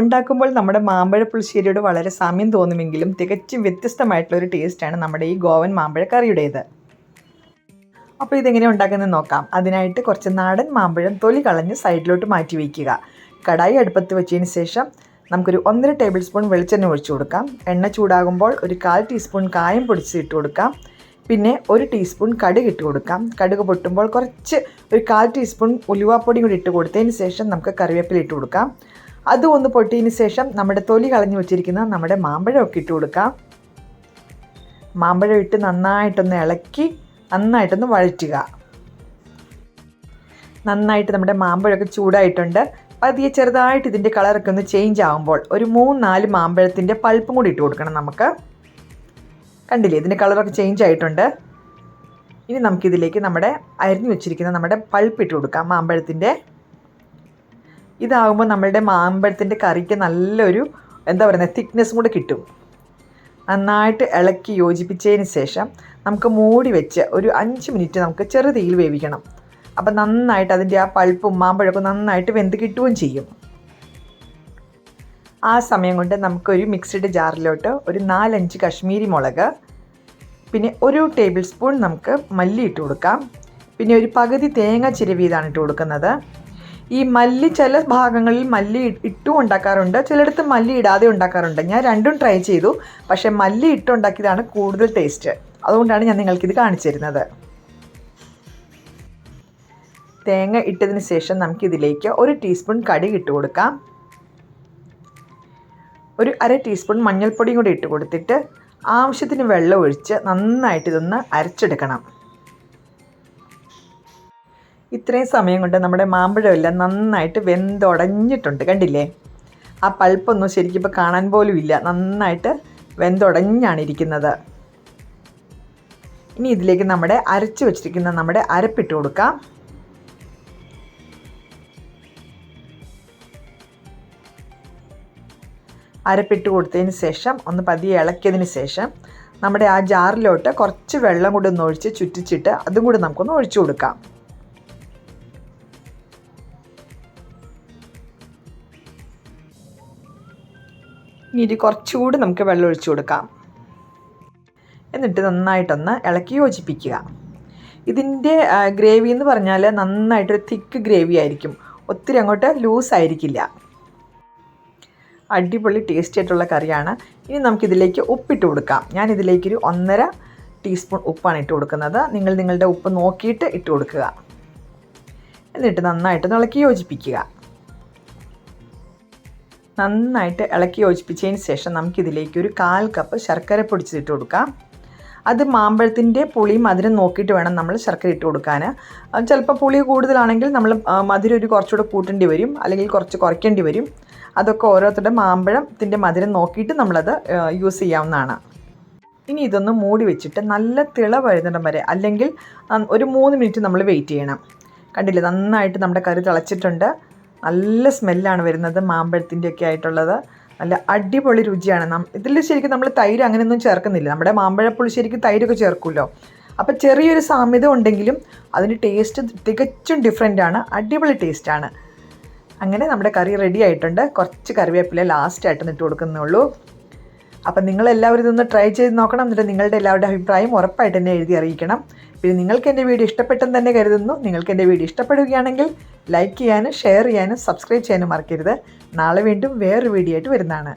ഉണ്ടാക്കുമ്പോൾ നമ്മുടെ മാമ്പഴ പുളിശ്ശേരിയോട് വളരെ സാമ്യം തോന്നുമെങ്കിലും തികച്ചും വ്യത്യസ്തമായിട്ടുള്ള ഒരു ടേസ്റ്റാണ് നമ്മുടെ ഈ ഗോവൻ മാമ്പഴ കറിയുടേത്. അപ്പോൾ ഇതെങ്ങനെ ഉണ്ടാക്കുന്നത് നോക്കാം. അതിനായിട്ട് കുറച്ച് നാടൻ മാമ്പഴം തൊലി കളഞ്ഞ് സൈഡിലോട്ട് മാറ്റി വയ്ക്കുക. കടായി അടുപ്പത്ത് വെച്ചതിന് ശേഷം നമുക്കൊരു ഒന്നര ടേബിൾ സ്പൂൺ വെളിച്ചെണ്ണ ഒഴിച്ചു കൊടുക്കാം. എണ്ണ ചൂടാകുമ്പോൾ ഒരു കാൽ ടീസ്പൂൺ കായം പൊടിച്ച് ഇട്ട് കൊടുക്കാം. പിന്നെ ഒരു ടീസ്പൂൺ കടുക് ഇട്ട് കൊടുക്കാം. കടുക് പൊട്ടുമ്പോൾ കുറച്ച് ഒരു കാൽ ടീസ്പൂൺ ഉലുവാപ്പൊടി കൂടി ഇട്ട് കൊടുത്തതിന് ശേഷം നമുക്ക് കറിവേപ്പില ഇട്ട് കൊടുക്കാം. അതും ഒന്ന് പൊട്ടിയതിന് ശേഷം നമ്മുടെ തൊലി കളഞ്ഞു വെച്ചിരിക്കുന്ന നമ്മുടെ മാമ്പഴമൊക്കെ ഇട്ട് കൊടുക്കാം. മാമ്പഴം ഇട്ട് നന്നായിട്ടൊന്ന് ഇളക്കി നന്നായിട്ടൊന്ന് വഴറ്റുക. നന്നായിട്ട് നമ്മുടെ മാമ്പഴമൊക്കെ ചൂടായിട്ടുണ്ട്. പതിയെ ചെറുതായിട്ട് ഇതിന്റെ കളറൊക്കെ ഒന്ന് ചേഞ്ച് ആകുമ്പോൾ ഒരു മൂന്ന് നാല് മാമ്പഴത്തിന്റെ പൾപ്പും കൂടി ഇട്ട് കൊടുക്കണം നമുക്ക്. കണ്ടില്ലേ ഇതിന്റെ കളറൊക്കെ ചേഞ്ച് ആയിട്ടുണ്ട്. ഇനി നമുക്കിതിലേക്ക് നമ്മുടെ അരിഞ്ഞു വെച്ചിരിക്കുന്ന നമ്മുടെ പൾപ്പ് ഇട്ട് കൊടുക്കാം മാമ്പഴത്തിന്റെ ഇതാകുമ്പോൾ നമ്മളുടെ മാമ്പഴത്തിന്റെ കറിക്ക് നല്ലൊരു എന്താ പറയുന്നത് തിക്നെസ്സും കൂടെ കിട്ടും. നന്നായിട്ട് ഇളക്കി യോജിപ്പിച്ചതിന് ശേഷം നമുക്ക് മൂടി വെച്ച് ഒരു അഞ്ച് മിനിറ്റ് നമുക്ക് ചെറുതീയിൽ വേവിക്കണം. അപ്പം നന്നായിട്ട് അതിന്റെ ആ പൾപ്പും മാമ്പഴമൊക്കെ നന്നായിട്ട് വെന്ത് കിട്ടുകയും ചെയ്യും. ആ സമയം കൊണ്ട് നമുക്കൊരു മിക്സഡ് ജാറിലോട്ട് ഒരു നാലഞ്ച് കശ്മീരി മുളക് പിന്നെ ഒരു ടേബിൾ സ്പൂൺ നമുക്ക് മല്ലി ഇട്ട് കൊടുക്കാം. പിന്നെ ഒരു പകുതി തേങ്ങ ചിരവിയതാണ് ഇട്ട് കൊടുക്കുന്നത്. ഈ മല്ലി ചില ഭാഗങ്ങളിൽ മല്ലി ഇട്ടും ഉണ്ടാക്കാറുണ്ട്. ചിലയിടത്ത് മല്ലി ഇടാതെ ഉണ്ടാക്കാറുണ്ട്. ഞാൻ രണ്ടും ട്രൈ ചെയ്തു. പക്ഷേ മല്ലി ഇട്ടുണ്ടാക്കിയതാണ് കൂടുതൽ ടേസ്റ്റ് അതുകൊണ്ടാണ് ഞാൻ നിങ്ങൾക്കിത് കാണിച്ചു തരുന്നത് തേങ്ങ ഇട്ടതിന് ശേഷം നമുക്കിതിലേക്ക് ഒരു ടീസ്പൂൺ കടി ഇട്ട് കൊടുക്കാം. ഒരു അര ടീസ്പൂൺ മഞ്ഞൾപ്പൊടിയും കൂടി ഇട്ട് കൊടുത്തിട്ട് ആവശ്യത്തിന് വെള്ളം ഒഴിച്ച് നന്നായിട്ട് ഇതൊന്ന് അരച്ചെടുക്കണം. ഇത്രയും സമയം കൊണ്ട് നമ്മുടെ മാമ്പഴമെല്ലാം നന്നായിട്ട് വെന്തുടഞ്ഞിട്ടുണ്ട് കണ്ടില്ലേ? ആ പൾപ്പൊന്നും ശരിക്കും ഇപ്പോൾ കാണാൻ പോലും ഇല്ല. നന്നായിട്ട് വെന്തുടഞ്ഞാണ് ഇരിക്കുന്നത് ഇനി ഇതിലേക്ക് നമ്മുടെ അരച്ച് വെച്ചിരിക്കുന്ന നമ്മുടെ അരപ്പിട്ട് കൊടുക്കാം. അരപ്പിട്ട് കൊടുത്തതിന് ശേഷം ഒന്ന് പതിയെ ഇളക്കിയതിന് ശേഷം നമ്മുടെ ആ ജാറിലോട്ട് കുറച്ച് വെള്ളം കൂടി ഒന്ന് ഒഴിച്ച് ചുറ്റിച്ചിട്ട് അതും കൂടി നമുക്കൊന്ന് ഒഴിച്ചു കൊടുക്കാം. ഇനി ഇത് കുറച്ചുകൂടി നമുക്ക് വെള്ളം ഒഴിച്ചു കൊടുക്കാം. എന്നിട്ട് നന്നായിട്ടൊന്ന് ഇളക്കി യോജിപ്പിക്കുക. ഇതിന്റെ ഗ്രേവി എന്ന് പറഞ്ഞാൽ നന്നായിട്ടൊരു തിക്ക് ഗ്രേവി ആയിരിക്കും. ഒത്തിരി അങ്ങോട്ട് ലൂസ് ആയിരിക്കില്ല. അടിപൊളി ടേസ്റ്റി ആയിട്ടുള്ള കറിയാണ്. ഇനി നമുക്കിതിലേക്ക് ഉപ്പിട്ട് കൊടുക്കാം. ഞാൻ ഇതിലേക്കൊരു ഒന്നര ടീസ്പൂൺ ഉപ്പാണ് ഇട്ട് കൊടുക്കുന്നത്. നിങ്ങൾ നിങ്ങളുടെ ഉപ്പ് നോക്കിയിട്ട് ഇട്ട് കൊടുക്കുക. എന്നിട്ട് നന്നായിട്ട് ഇളക്കി യോജിപ്പിക്കുക. നന്നായിട്ട് ഇളക്കി യോജിപ്പിച്ചതിന് ശേഷം നമുക്കിതിലേക്ക് ഒരു കാൽ കപ്പ് ശർക്കര പൊടിച്ചിട്ട് കൊടുക്കാം. അത് മാമ്പഴത്തിന്റെ പുളിയും മധുരം നോക്കിയിട്ട് വേണം നമ്മൾ ശർക്കര ഇട്ട് കൊടുക്കാൻ. ചിലപ്പോൾ പുളി കൂടുതലാണെങ്കിൽ നമ്മൾ മധുരം ഒരു കുറച്ചുകൂടെ കൂട്ടേണ്ടി വരും അല്ലെങ്കിൽ കുറച്ച് കുറയ്ക്കേണ്ടി വരും. അതൊക്കെ ഓരോരുത്തരുടെ മാമ്പഴത്തിന്റെ മധുരം നോക്കിയിട്ട് നമ്മളത് യൂസ് ചെയ്യാവുന്നതാണ്. ഇനി ഇതൊന്ന് മൂടി വെച്ചിട്ട് നല്ല തിള വരുന്നിടം വരെ അല്ലെങ്കിൽ ഒരു മൂന്ന് മിനിറ്റ് നമ്മൾ വെയിറ്റ് ചെയ്യണം. കണ്ടില്ലേ നന്നായിട്ട് നമ്മുടെ കറി തിളച്ചിട്ടുണ്ട്. നല്ല സ്മെല്ലാണ് വരുന്നത് മാമ്പഴത്തിന്റെ ഒക്കെ ആയിട്ടുള്ളത്. നല്ല അടിപൊളി രുചിയാണ്. നം ഇതിൽ ശരിക്കും നമ്മൾ തൈര് അങ്ങനെയൊന്നും ചേർക്കുന്നില്ല. നമ്മുടെ മാമ്പഴപ്പുളി ശരിക്കും തൈരൊക്കെ ചേർക്കുമല്ലോ അപ്പോൾ ചെറിയൊരു സാമ്യത ഉണ്ടെങ്കിലും അതിന് ടേസ്റ്റ് തികച്ചും ഡിഫറെന്റ് ആണ്. അടിപൊളി ടേസ്റ്റാണ് അങ്ങനെ നമ്മുടെ കറി റെഡി ആയിട്ടുണ്ട്. കുറച്ച് കറിവേപ്പില ലാസ്റ്റായിട്ട് ഇട്ട് കൊടുക്കുന്നുള്ളൂ. അപ്പം നിങ്ങളെല്ലാവരും ഇതൊന്ന് ട്രൈ ചെയ്ത് നോക്കണം. എന്നിട്ട് നിങ്ങളുടെ എല്ലാവരുടെ അഭിപ്രായം ഉറപ്പായിട്ട് തന്നെ എഴുതി അറിയിക്കണം. പിന്നെ നിങ്ങൾക്ക് എന്റെ വീഡിയോ ഇഷ്ടപ്പെട്ടെന്ന് തന്നെ കരുതുന്നു. നിങ്ങൾക്ക് എന്റെ വീഡിയോ ഇഷ്ടപ്പെടുകയാണെങ്കിൽ ലൈക്ക് ചെയ്യാനും ഷെയർ ചെയ്യാനും സബ്സ്ക്രൈബ് ചെയ്യാനും മറക്കരുത്. നാളെ വീണ്ടും വേറൊരു വീഡിയോ ആയിട്ട് വരുന്നതാണ്.